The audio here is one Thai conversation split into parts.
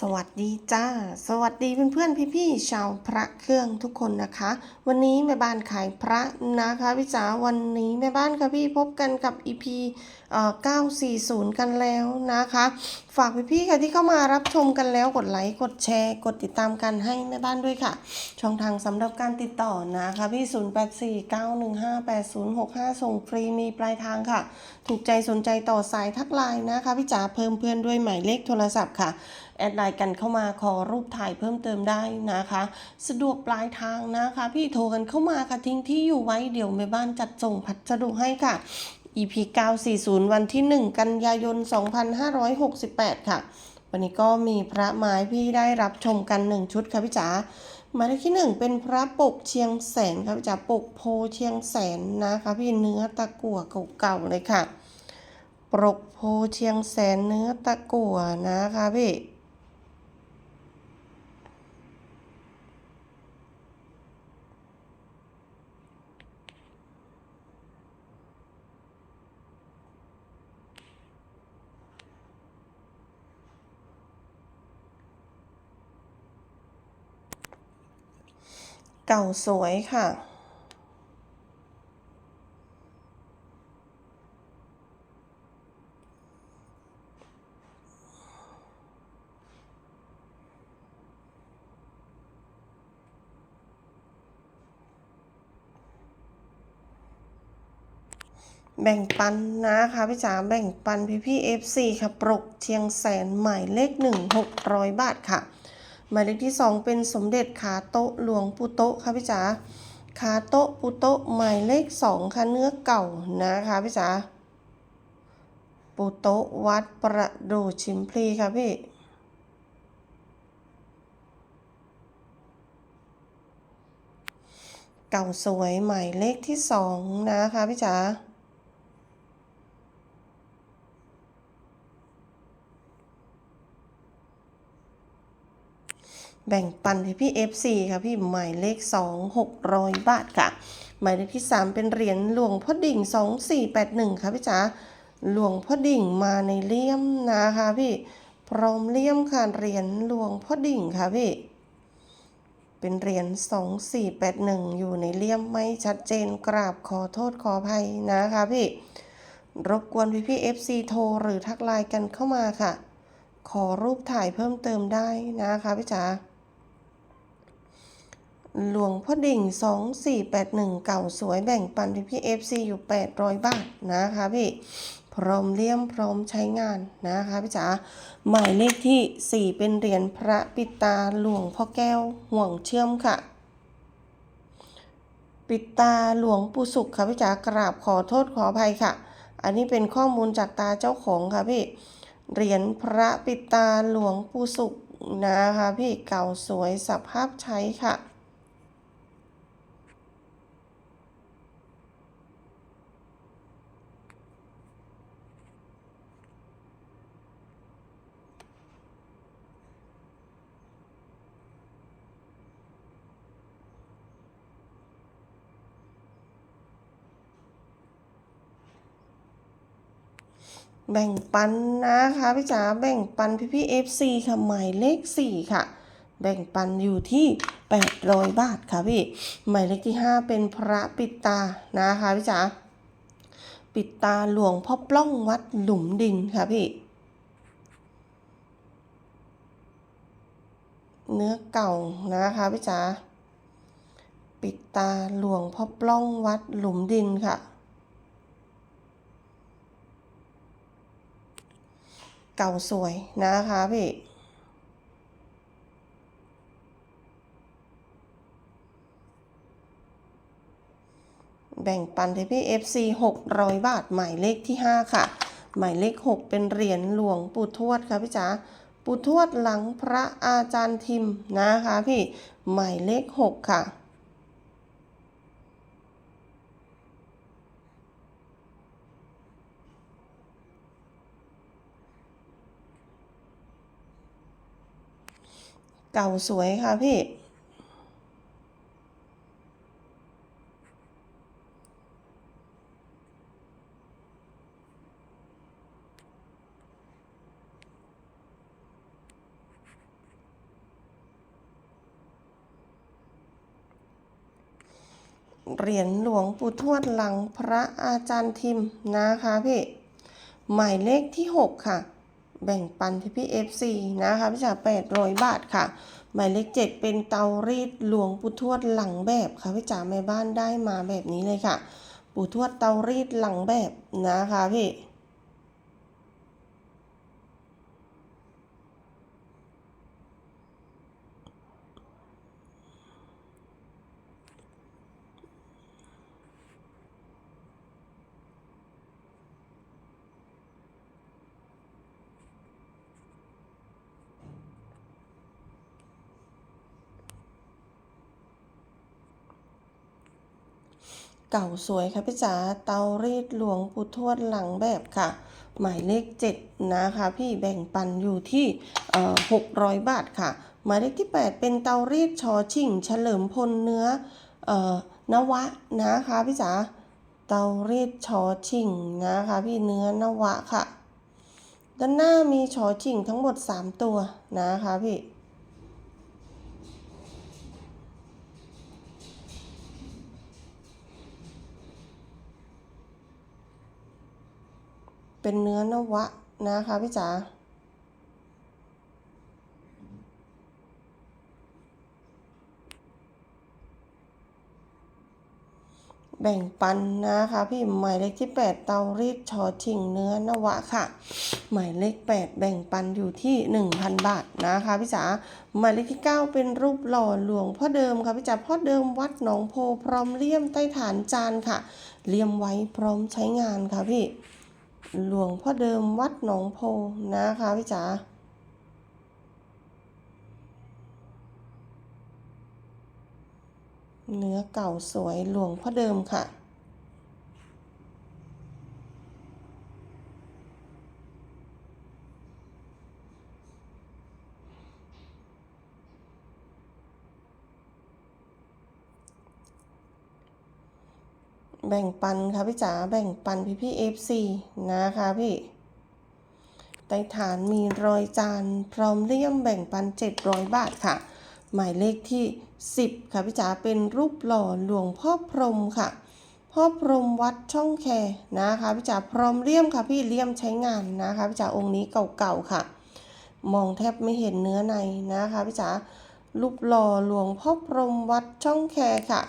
สวัสดีจ้า สวัสดีเพื่อนๆพี่ๆชาวพระเครื่องทุกคนนะคะ วันนี้แม่บ้านขายพระนะคะพี่จ๋าวันนี้แม่บ้านค่ะพี่พบกันกับ EP เอ่อ940 กันแล้วนะคะ ฝากพี่ๆค่ะที่เข้ามารับชมกันแล้วกดไลค์กดแชร์ กดติดตามกันให้แม่บ้านด้วยค่ะ ช่องทางสำหรับการติดต่อนะคะพี่ 0849158065 ส่งฟรีมีปลายทางค่ะ ถูกใจสนใจต่อสายทักไลน์นะคะพี่จ๋าเพิ่มเพื่อนด้วยหมายเลขโทรศัพท์ค่ะ แอดไลน์กันเข้ามาขอรูปถ่ายเพิ่มเติมได้นะคะ สะดวกปลายทางนะคะ พี่โทรกันเข้ามาค่ะทิ้งที่อยู่ไว้เดี๋ยวแม่บ้านจัดส่งพัสดุให้ค่ะ EP 940 วันที่ 1 กันยายน 2568 ค่ะ วันนี้ก็มีพระไม้พี่ได้รับชมกัน 1 ชุดค่ะพี่จ๋าหมายเลขที่ 1 เป็นพระปกเชียงแสนค่ะพี่จ๋าปกโพเชียงแสนนะคะพี่เนื้อตะกั่วเก่าๆเลยค่ะ ปกโพเชียงแสนเนื้อตะกั่วนะคะพี่ เก่าสวยค่ะ แบ่งปันนะคะพี่จ๋าแบ่งปันพี่พี่เอฟซีค่ะปรกเชียงแสนหมายเลขหนึ่งหกร้อยบาทค่ะ หมายเลขที่สองเป็นสมเด็จขาโต๊ะหลวงปูโต๊ะค่ะพี่จ๋าขาโต๊ะปูโต๊ะหมายเลขสองค่ะเนื้อเก่านะคะพี่จ๋าปูโต๊ะวัดประดู่ชิมพลีค่ะพี่เก่าสวยหมายเลขที่สองนะคะพี่จ๋า แบ่งปันพี่พี่ FC ค่ะพี่หมายเลข 2 600 บาทค่ะ หมายเลขที่ 3 เป็นเหรียญหลวงพ่อดิ่ง 2481 ค่ะพี่จ๋าหลวงพ่อดิ่งมาในเลี่ยมนะคะพี่พร้อมเลี่ยมค่ะเหรียญหลวงพ่อดิ่งค่ะพี่ เป็นเหรียญ 2481 อยู่ในเลี่ยมไม่ชัดเจนกราบขอโทษขออภัยนะคะพี่รบกวนพี่พี่ FC โทรหรือทักไลน์กันเข้ามาค่ะ ขอรูปถ่ายเพิ่มเติมได้นะคะพี่จ๋า หลวงพ่อดิ่ง 2481 เก่าสวยแบ่งปันพี่พี่ FC อยู่ 800 บาทนะคะพี่พร้อมเลี่ยมพร้อมใช้งานนะคะพี่จ๋าหมายเลขที่ 4 เป็นเหรียญพระปิตาหลวงพ่อแก้วห่วงเชื่อมค่ะ ปิตาหลวงปู่สุขค่ะพี่จ๋ากราบขอโทษขออภัยค่ะ อันนี้เป็นข้อมูลจากตาเจ้าของค่ะพี่เหรียญพระปิตาหลวงปู่สุขนะคะพี่เก่าสวยสภาพใช้ค่ะ แบ่งปันนะคะพี่จ๋าแบ่งปันพี่พี่ FC ค่ะหมายเลข4ค่ะ แบ่งปันอยู่ที่800บาทค่ะพี่หมายเลขที่5เป็นพระปิดตานะคะพี่จ๋าปิดตาหลวงพ่อปล้องวัดหลุมดินค่ะพี่เนื้อเก่านะคะพี่จ๋าปิดตาหลวงพ่อปล้องวัดหลุมดินค่ะ เก่าสวยนะคะพี่แบ่งปันให้พี่ FC 600 บาท หมายเลขที่ 5 ค่ะ หมายเลข 6 เป็นเหรียญหลวงปู่ทวดค่ะพี่จ๋าปู่ทวดหลังพระอาจารย์ทิมนะคะพี่ หมายเลข 6 ค่ะ เก่าสวยค่ะพี่ เหรียญหลวงปู่ทวดหลังพระอาจารย์ทิมนะคะพี่ หมายเลขที่ 6 ค่ะ แบ่งปันพี่พี่ FC นะคะพี่จ๋า800 บาทค่ะ หมายเลขเจ็ดเป็นเตารีดหลวงปู่ทวดหลังแบบค่ะพี่จ๋าแม่บ้านได้มาแบบนี้เลยค่ะ ปู่ทวดเตารีดหลังแบบนะคะพี่ เก่าสวยค่ะพี่จ๋าเตารีดหลวงปู่ทวดหลังแบบค่ะ หมายเลข 7 นะคะ พี่แบ่งปันอยู่ที่เอ่อ600บาทค่ะ หมายเลขที่ 8 เป็นเตารีดชอชิ่ง เฉลิมพลเนื้ออนวะนะคะพี่จ๋าเตารีดชอชิ่งนะคะ พี่เนื้อนวะค่ะ ด้านหน้ามีชอชิ่งทั้งหมด 3 ตัวนะคะพี่ เป็นเนื้อนวะนะคะพี่จ๋าแบ่งปันนะคะพี่หมายเลขที่ 8 เตารีดชอชิงเนื้อนวะค่ะ หมายเลข 8 แบ่งปันอยู่ที่ 1,000 บาทนะคะพี่จ๋าหมายเลขที่ 9 เป็นรูปหล่อหลวงพ่อเดิมค่ะพี่จ๋าพ่อเดิมวัดหนองโพพร้อมเลี่ยมใต้ฐานจานค่ะเลี่ยมไว้พร้อมใช้งานค่ะพี่ หลวงพ่อเดิมวัดหนองโพนะคะพี่จ๋าเนื้อเก่าสวยหลวงพ่อเดิมค่ะ แบ่งปันค่ะพี่จ๋าแบ่งปันพี่พี่เอฟซีนะคะพี่ใต้ฐานมีรอยจานพร้อมเลี่ยมแบ่งปัน 700 บาทค่ะ หมายเลขที่ 10 ค่ะพี่จ๋าเป็นรูปหล่อหลวงพ่อพรหมค่ะ พ่อพรหมวัดช่องแคนะคะพี่จ๋าพร้อมเลี่ยมค่ะพี่เลี่ยมใช้งานนะคะพี่จ๋าองค์นี้เก่าๆค่ะ มองแทบไม่เห็นเนื้อในนะคะพี่จ๋ารูปหล่อหลวงพ่อพรหมวัดช่องแคค่ะ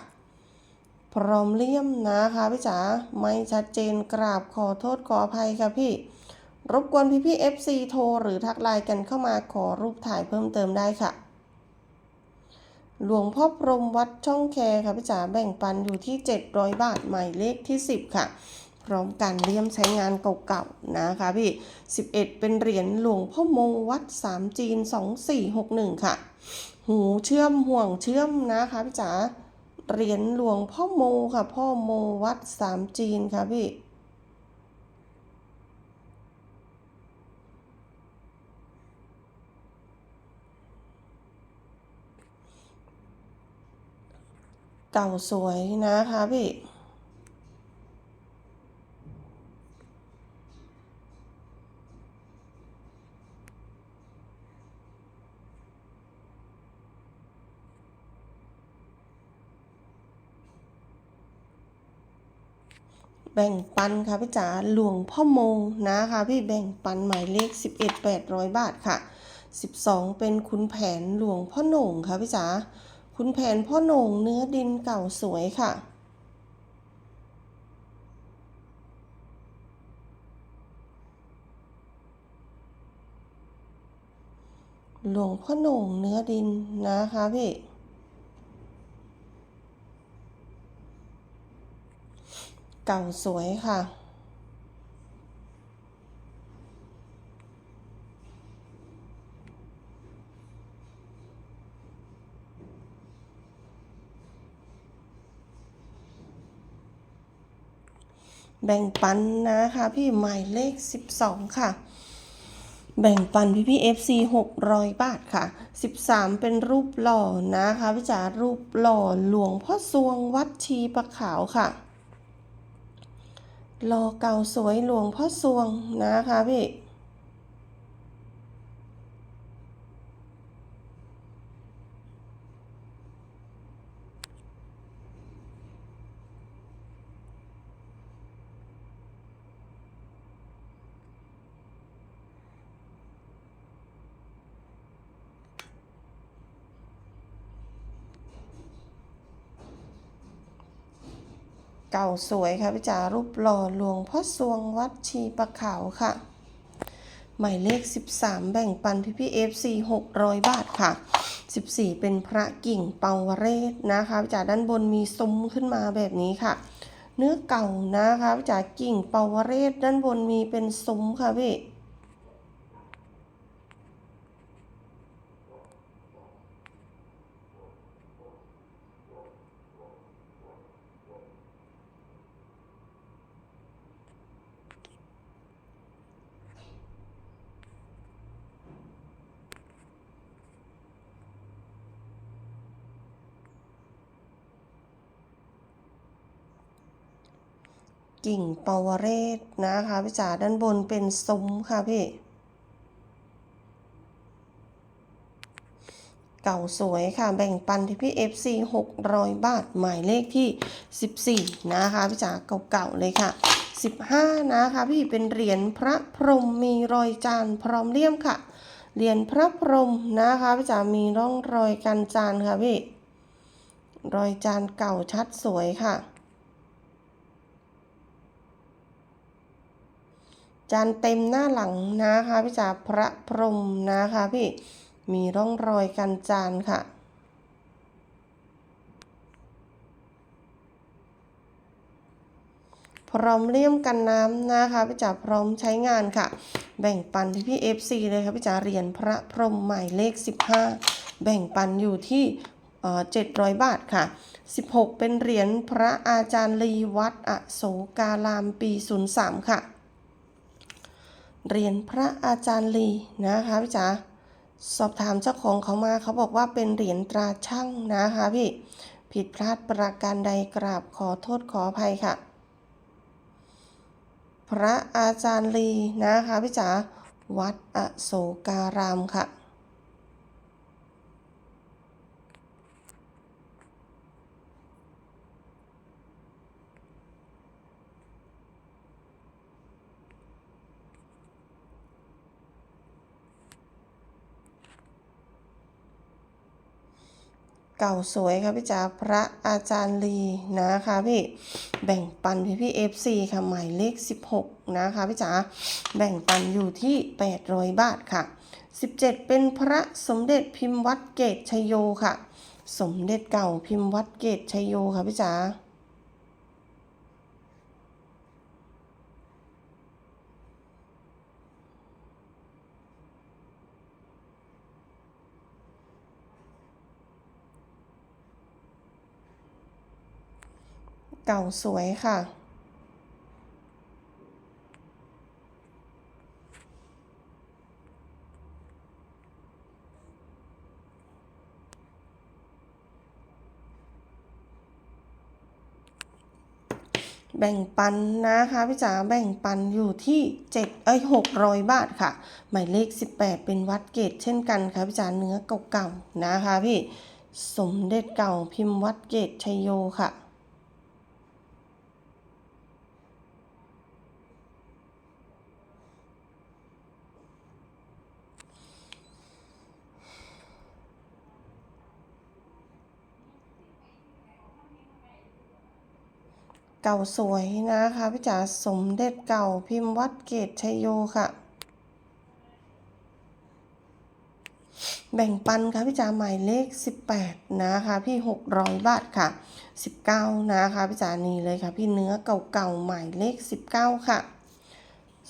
พร้อมเลี่ยมนะคะพี่จ๋าไม่ชัดเจนกราบขอโทษขออภัยค่ะพี่ รบกวนพี่พี่ FC โทรหรือทักไลน์กันเข้ามาขอรูปถ่ายเพิ่มเติมได้ค่ะ หลวงพ่อพรมวัดช่องแคค่ะพี่จ๋าแบ่งปันอยู่ที่ 700 บาทหมายเลขที่ 10 ค่ะ พร้อมการเลี่ยมใช้งานเก่าๆนะคะพี่ 11 เป็นเหรียญหลวงพ่อโมวัดสามจีน 2461 ค่ะ หูเชื่อมห่วงเชื่อมนะคะพี่จ๋า เหรียญหลวงพ่อโมค่ะ พ่อโมวัดสามจีนค่ะพี่เก่าสวยนะคะพี่ แบ่งปันค่ะพี่จ๋าหลวงพ่อโมนะคะพี่แบ่งปันหมายเลข 11 800 บาทค่ะ 12 เป็นคุณแผนหลวงพ่อหน่งค่ะพี่จ๋าคุณแผนพ่อหน่งเนื้อดินเก่าสวยค่ะหลวงพ่อหน่งเนื้อดินนะคะพี่ เก่าสวยค่ะแบ่งปันนะคะพี่หมายเลข 12 ค่ะ แบ่งปันพี่พี่ FC 600 บาทค่ะ 13 เป็นรูปหล่อนะคะพี่จ๋ารูปหล่อหลวงพ่อสวงวัดชีประขาวค่ะ รอเก่าสวยหลวงพ่อสวงนะคะพี่ เก่าสวยค่ะพี่จ๋ารูปหล่อหลวงพ่อสวงวัดชีประเขาค่ะ หมายเลข 13 แบ่งปันพี่พี่เอฟซีหกร้อยบาทค่ะ 14 เป็นพระกิ่งเปาวเรศนะคะพี่จ๋าด้านบนมีซุ้มขึ้นมาแบบนี้ค่ะ เนื้อเก่านะคะพี่จ๋ากิ่งเปาวเรศด้านบนมีเป็นซุ้มค่ะพี่ กิ่งเปาวเรศนะคะพี่จ๋าด้านบนเป็นซุ้มค่ะพี่ เก่าสวยค่ะแบ่งปันที่พี่ FC 600 บาท หมายเลขที่ 14 นะคะพี่จ๋าเก่าๆเลยค่ะ 15 นะคะพี่เป็นเหรียญพระพรหมมีรอยจานพร้อมเลี่ยมค่ะเหรียญพระพรหมนะคะพี่จ๋ามีร่องรอยกันจานค่ะพี่รอยจานเก่าชัดสวยค่ะ จานเต็มหน้าหลังนะคะพี่จ๋าพระพรหมนะคะพี่มีร่องรอยกันจานค่ะพร้อมเลี่ยมกันน้ำนะคะพี่จ๋าพร้อมใช้งานค่ะ แบ่งปันที่พี่ FC เลยค่ะพี่จ๋าเหรียญพระพรหมหมายเลข 15 แบ่งปันอยู่ที่เอ่อ700บาทค่ะ 16 เป็นเหรียญพระอาจารย์ลีวัดอโศการามปี 03 ค่ะ เหรียญพระอาจารย์ลีนะคะพี่จ๋าสอบถามเจ้าของเขามาเขาบอกว่าเป็นเหรียญตราช่างนะคะพี่ผิดพลาดประการใดกราบขอโทษขออภัยค่ะ พระอาจารย์ลีนะคะพี่จ๋าวัดอโศการามค่ะ เก่าสวยค่ะพี่จ๋าพระอาจารย์ลีนะคะพี่แบ่งปันพี่พี่เอฟซีค่ะหมายเลข 16 นะคะพี่จ๋าแบ่งปันอยู่ที่ 800 บาทค่ะ 17 เป็นพระสมเด็จพิมพ์วัดเกตชยโยค่ะ สมเด็จเก่าพิมพ์วัดเกตชยโยค่ะพี่จ๋า เก่าสวยค่ะ แบ่งปันนะคะพี่จ๋าแบ่งปันอยู่ที่7เอ้ย600บาทค่ะ หมายเลข18เป็นวัดเกตเช่นกันค่ะพี่จ๋าเนื้อเก่าๆนะคะพี่สมเด็จเก่าพิมพ์วัดเกตชัยโยค่ะ เก่าสวยนะคะพี่จ๋าสมเด็จเก่าพิมพ์วัดเกตชัยโยค่ะ แบ่งปันค่ะพี่จ๋าหมายเลข 18 นะคะ พี่ 600 บาทค่ะ 19 นะคะพี่จ๋านี่เลยค่ะ พี่เนื้อเก่าๆหมายเลข 19 ค่ะ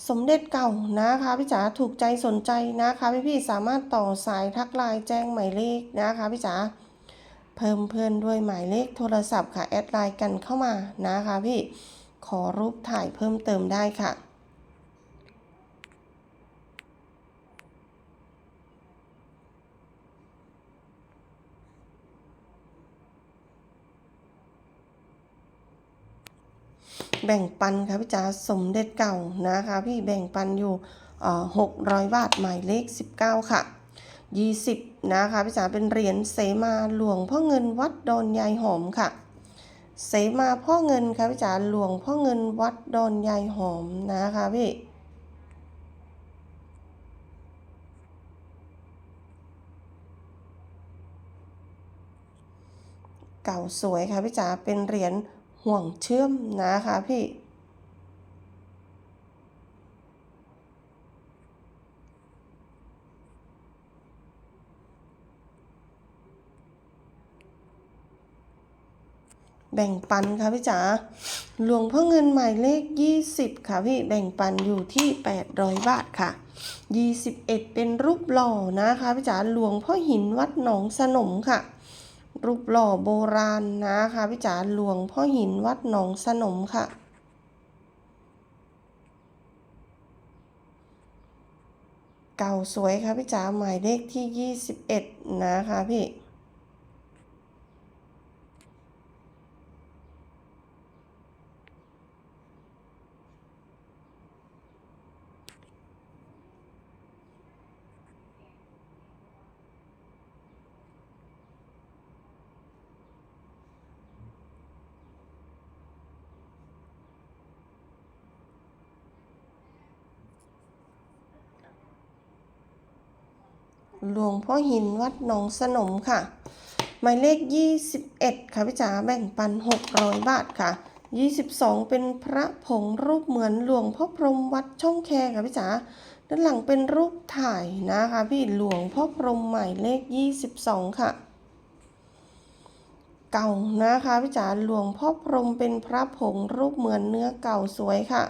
สมเด็จเก่านะคะพี่จ๋าถูกใจสนใจนะคะพี่พี่ๆสามารถต่อสายทักไลน์แจ้งหมายเลขนะคะพี่จ๋า เพิ่มเพื่อนด้วยหมายเลขโทรศัพท์ค่ะ แอดไลน์กันเข้ามานะคะพี่ขอรูปถ่ายเพิ่มเติมได้ค่ะแบ่งปันค่ะพี่จ๋าสมเด็จเก่านะคะ พี่แบ่งปันอยู่หกร้อยบาทหมายเลข19ค่ะ 20 นะคะพี่จ๋าเป็นเหรียญเสมาหลวงพ่อเงินวัดดอนยายหอมค่ะ เสมาพ่อเงินค่ะพี่จ๋าหลวงพ่อเงินวัดดอนยายหอมนะคะพี่เก่าสวยค่ะพี่จ๋าเป็นเหรียญห่วงเชื่อมนะคะพี่ แบ่งปันค่ะพี่จ๋าหลวงพ่อเงินหมายเลข 20 ค่ะพี่แบ่งปันอยู่ที่ 800 บาทค่ะ 21 เป็นรูปหล่อนะคะพี่จ๋าหลวงพ่อหินวัดหนองสนมค่ะ รูปหล่อโบราณนะคะพี่จ๋าหลวงพ่อหินวัดหนองสนมค่ะเก่าสวยค่ะพี่จ๋าหมายเลขที่ 21 นะคะพี่ หลวงพ่อหินวัดหนองสนมค่ะ หมายเลข 21 ค่ะพี่จ๋าแบ่งปัน 600 บาทค่ะ 22 เป็นพระผงรูปเหมือนหลวงพ่อพรมวัดช่องแคค่ะพี่จ๋าด้านหลังเป็นรูปถ่ายนะคะพี่หลวงพ่อพรมหมายเลข 22 ค่ะ เก่านะคะพี่จ๋าหลวงพ่อพรมเป็นพระผงรูปเหมือนเนื้อเก่าสวยค่ะ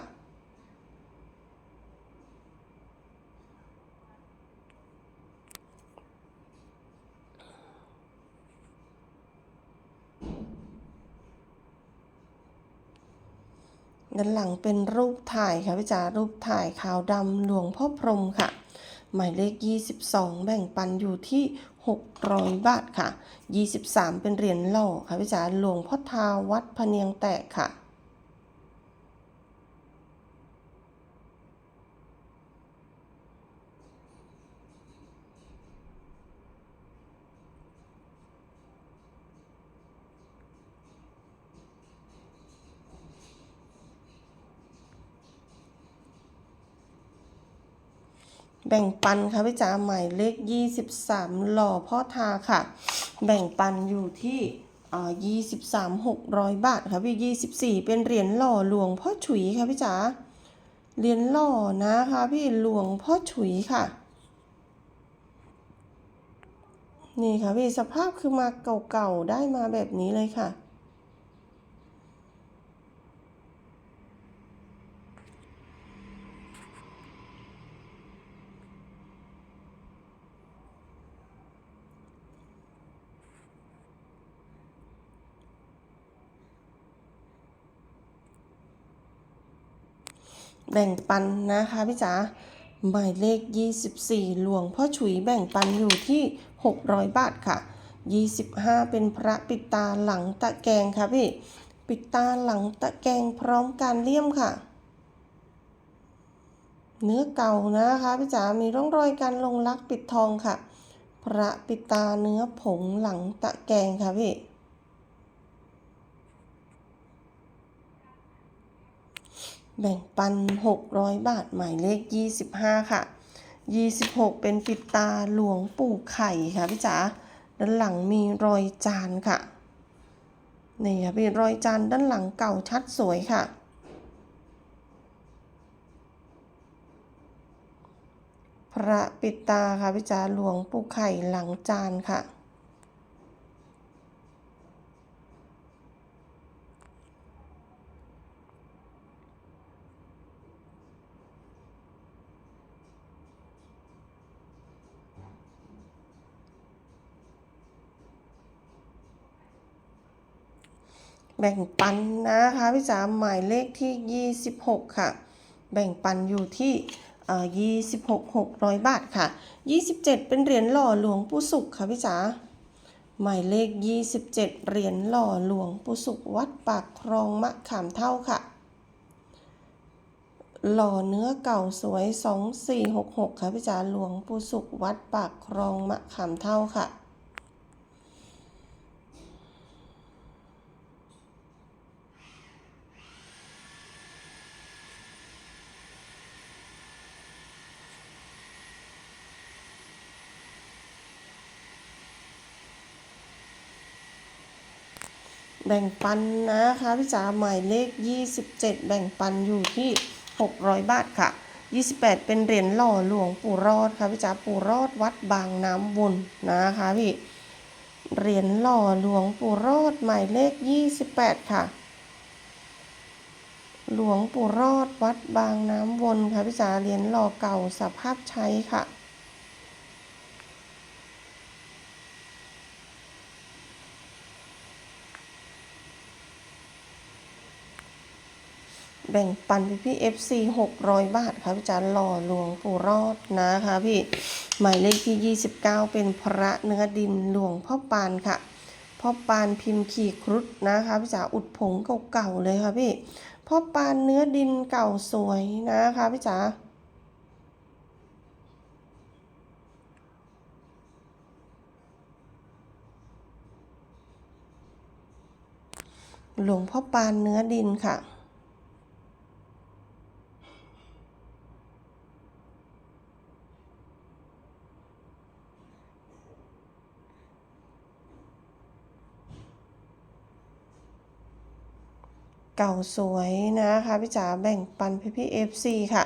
ด้านหลังเป็นรูปถ่ายค่ะพี่จ๋ารูปถ่ายขาวดำหลวงพ่อพรหมค่ะ หมายเลข 22 แบ่งปันอยู่ที่ 600 บาทค่ะ 23 เป็นเหรียญหล่อค่ะพี่จ๋าหลวงพ่อทาวัดพะเนียงแตกค่ะ แบ่งปันค่ะพี่จ๋าหมายเลข 23 หล่อพ่อทาค่ะ แบ่งปันอยู่ที่อ่า23 600บาทค่ะพี่24เป็นเหรียญหล่อหลวงพ่อฉุยค่ะพี่จ๋าเหรียญหล่อนะคะพี่หลวงพ่อฉุยค่ะ นี่ค่ะพี่สภาพคือมาเก่าๆได้มาแบบนี้เลยค่ะ แบ่งปันนะคะพี่จ๋าหมายเลข 24 หลวงพ่อฉุยแบ่งปันอยู่ที่ 600 บาทค่ะ 25 เป็นพระปิดตาหลังตะแกงค่ะพี่ ปิดตาหลังตะแกงพร้อมการเลี่ยมค่ะ เนื้อเก่านะคะพี่จ๋ามีร่องรอยการลงลักปิดทองค่ะ พระปิดตาเนื้อผงหลังตะแกงค่ะพี่ แบ่งปัน 600 บาท หมายเลข 25 ค่ะ 26 เป็นปิดตาหลวงปู่ไข่ค่ะพี่จ๋า ด้านหลังมีรอยจานค่ะ นี่ค่ะพี่รอยจานด้านหลังเก่าชัดสวยค่ะ พระปิดตาค่ะพี่จ๋าหลวงปู่ไข่หลังจานค่ะ แบ่งปันนะคะพี่จ๋าหมายเลขที่ 26 ค่ะ แบ่งปันอยู่ที่เอ่อ26 600บาทค่ะ27เป็นเหรียญหล่อหลวงปู่สุขค่ะพี่จ๋าหมายเลข27เหรียญหล่อหลวงปู่สุขวัดปากคลองมะขามเท่าค่ะ หล่อเนื้อเก่าสวย2466ค่ะพี่จ๋าหลวงปู่สุขวัดปากคลองมะขามเท่าค่ะ แบ่งปันนะคะพี่จ๋าหมายเลข 27 แบ่งปันอยู่ที่ 600 บาทค่ะ 28 เป็นเหรียญหล่อหลวงปู่รอดค่ะพี่จ๋าปู่รอดวัดบางน้ำวนนะคะพี่เหรียญหล่อหลวงปู่รอดหมายเลข 28 ค่ะ หลวงปู่รอดวัดบางน้ำวนค่ะพี่จ๋าเหรียญหล่อเก่าสภาพใช้ค่ะ แบ่งปันพี่พี่ FC 600บาทค่ะพี่จ๋าหล่อหลวงปู่รอดนะคะพี่หมายเลขที่29เป็นพระเนื้อดินหลวงพ่อปานค่ะพ่อปานพิมพ์ขีครุฑนะคะพี่จ๋าอุดผงเก่าๆเลยค่ะพี่พ่อปานเนื้อดินเก่าสวยนะคะพี่จ๋าหลวงพ่อปานเนื้อดินค่ะ เก่าสวยนะคะพี่จ๋าแบ่งปันพี่พี่เอฟซีค่ะ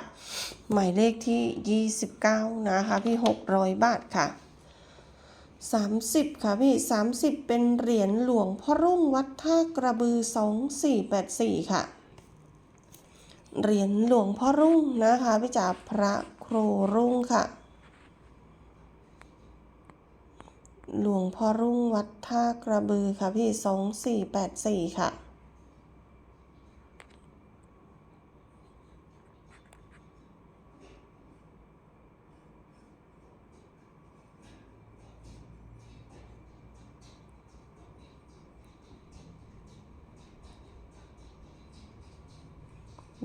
หมายเลขที่ 29 นะคะพี่ 600 บาทค่ะ 30 ค่ะพี่ 30 เป็นเหรียญหลวงพ่อรุ่งวัดท่ากระบือ 2484 ค่ะ เหรียญหลวงพ่อรุ่งนะคะพี่จ๋าพระครูรุ่งค่ะหลวงพ่อรุ่งวัดท่ากระบือค่ะพี่2484ค่ะ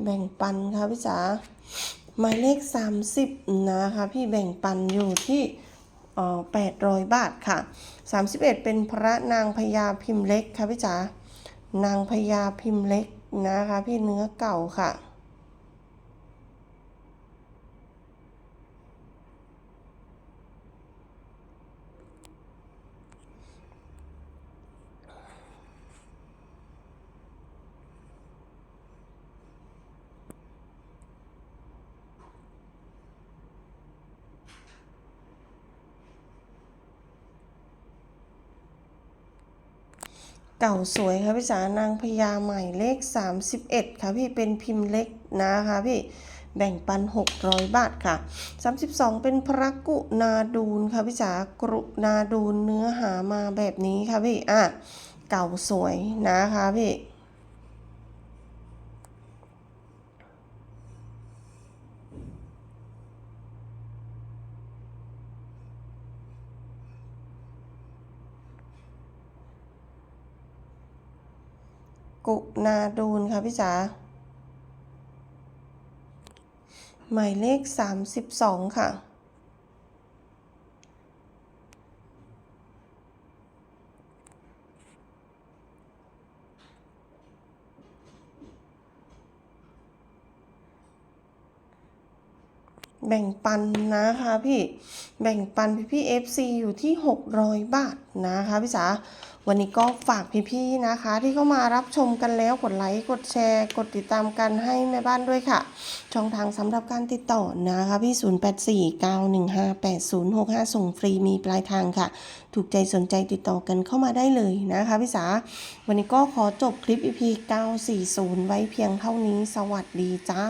แบ่งปันค่ะพี่จ๋าหมายเลข 30 นะคะ พี่แบ่งปันอยู่ที่เอ่อ800บาทค่ะ 31 เป็นพระนางพญาพิมพ์เล็กค่ะพี่จ๋านางพญาพิมพ์เล็กนะคะ พี่เนื้อเก่าค่ะ เก่าสวยค่ะพี่จ๋านางพญาใหม่เลข 31 ค่ะพี่เป็นพิมพ์เล็กนะคะพี่แบ่งปัน 600 บาทค่ะ 32 เป็นพระกุนาดูนค่ะพี่จ๋ากรุนาดูนเนื้อหามาแบบนี้ค่ะพี่อะเก่าสวยนะคะพี่ กุ นาดูนค่ะพี่จ๋าหมายเลข 32 ค่ะแบ่งปันนะคะพี่ แบ่งปันพี่พี่ FC อยู่ที่ 600 บาทนะคะพี่จ๋า วันนี้ก็ฝากพี่ๆนะคะ ที่เข้ามารับชมกันแล้วกดไลค์กดแชร์ กดติดตามกันให้แม่บ้านด้วยค่ะ ช่องทางสำหรับการติดต่อนะคะพี่ 0849158065 ส่งฟรีมีปลายทางค่ะ ถูกใจสนใจติดต่อกันเข้ามาได้เลยนะคะพี่สา วันนี้ก็ขอจบคลิป EP 940 ไว้เพียงเท่านี้สวัสดีจ้า